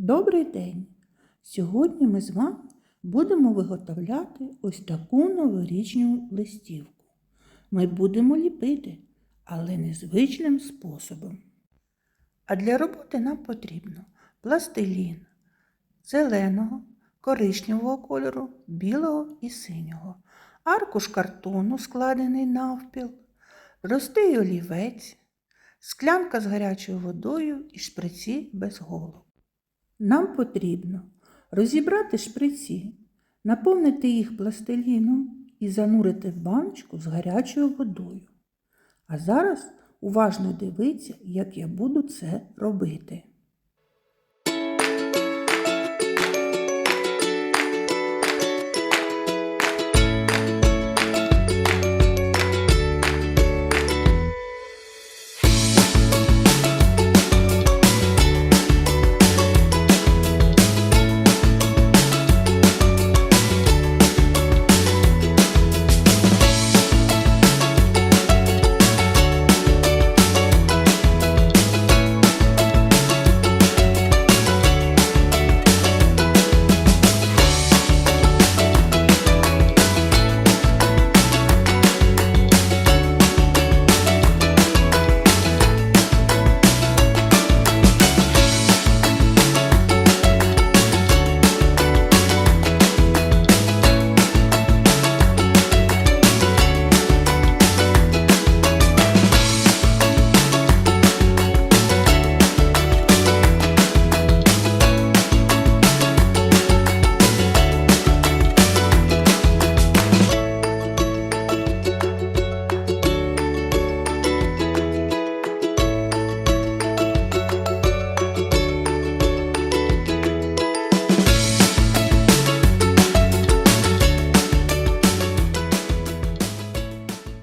Добрий день! Сьогодні ми з вами будемо виготовляти ось таку новорічну листівку. Ми будемо ліпити, але незвичним способом. А для роботи нам потрібно пластилін зеленого, коричневого кольору, білого і синього, аркуш картону, складений навпіл, простий олівець, склянка з гарячою водою і шприці без голок. Нам потрібно розібрати шприці, наповнити їх пластиліном і занурити в баночку з гарячою водою. А зараз уважно дивіться, як я буду це робити.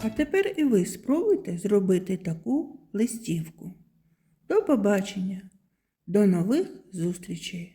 А тепер і ви спробуйте зробити таку листівку. До побачення, до нових зустрічей!